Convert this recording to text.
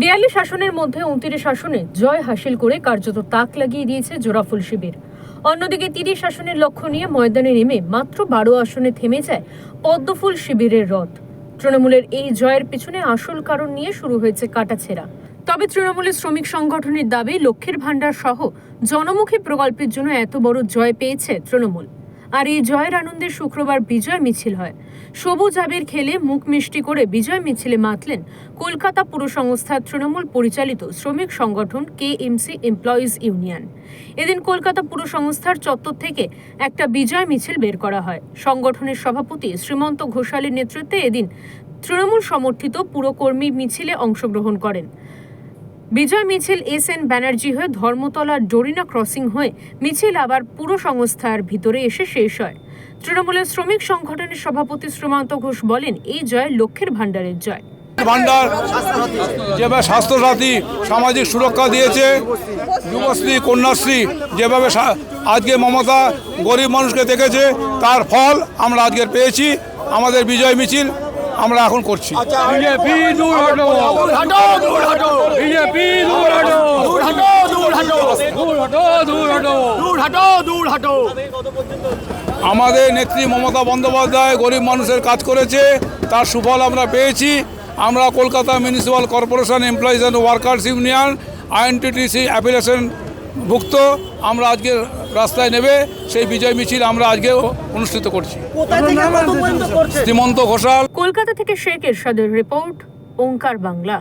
বিয়াল্লিশ আসনের মধ্যে উনত্রিশ আসনে জয় হাসিল করে কার্যত তাক লাগিয়ে দিয়েছে জোড়াফুল শিবির। অন্যদিকে তিরিশ আসনের লক্ষ্য নিয়ে ময়দানে নেমে মাত্র বারো আসনে থেমে যায় পদ্মফুল শিবিরের রথ। তৃণমূলের এই জয়ের পিছনে আসল কারণ নিয়ে শুরু হয়েছে কাটাছেঁড়া। তবে তৃণমূলের শ্রমিক সংগঠনের দাবি, লক্ষ্মীর ভাণ্ডার সহ জনমুখী প্রকল্পের জন্য এত বড় জয় পেয়েছে তৃণমূল। আর এই জয়ের আনন্দে শুক্রবার বিজয় মিছিল হয়। সবুজ আবির খেলে মুখ মিষ্টি করে বিজয় মিছিলে মাতলেন কলকাতা পুর সংস্থার তৃণমূল পরিচালিত শ্রমিক সংগঠন কে কেএমসি এমপ্লয়িজ ইউনিয়ন এদিন কলকাতা পুরসংস্থার চত্বর থেকে একটা বিজয় মিছিল বের করা হয়। সংগঠনের সভাপতি শ্রীমন্ত ঘোষালের নেতৃত্বে এদিন তৃণমূল সমর্থিত পুরকর্মী মিছিলে অংশগ্রহণ করেন। বিজয় মিছিল এস এন ব্যানার্জি হয়ে ধর্মতলার ডোরিনা ক্রসিং হয়ে মিছিল আবার পুরো সংস্থার ভিতরে এসে শেষ হয় তৃণমূলের শ্রমিক সংগঠনের সভাপতি শ্রীমন্ত ঘোষ বলেন এই জয় লক্ষ্যের ভাণ্ডারের জয় ভান্ডার যেভাবে স্বাস্থ্যসাথী সামাজিক সুরক্ষা দিয়েছে যুবশ্রী কন্যাশ্রী যেভাবে আজকে মমতা গরিব মানুষকে দেখেছে তার ফল আমরা আজকে পেয়েছি আমাদের বিজয় মিছিল আমরা এখন করছি বিজেপি দূর হটো দূর হাটো। দূর হটো দূর হাটো। দূর হাটো দূর হটো। দূর হটো দূর হাটো। দূর হাটো আমাদের নেত্রী মমতা বন্দ্যোপাধ্যায় গরিব মানুষের কাজ করেছে তার সুফল আমরা পেয়েছি। আমরা Kolkata municipal corporation employees and workers union INTTC affiliation ভুক্ত। আমরা আজকে রাস্তায় নেবে সেই বিজয় মিছিল আমরা আজকে অনুষ্ঠিত করছি। কোথা থেকে কত পর্যন্ত করছে? শ্রীমন্ত ঘোষাল। কলকাতা থেকে শেখ এরশাদের রিপোর্ট ওঙ্কার বাংলা।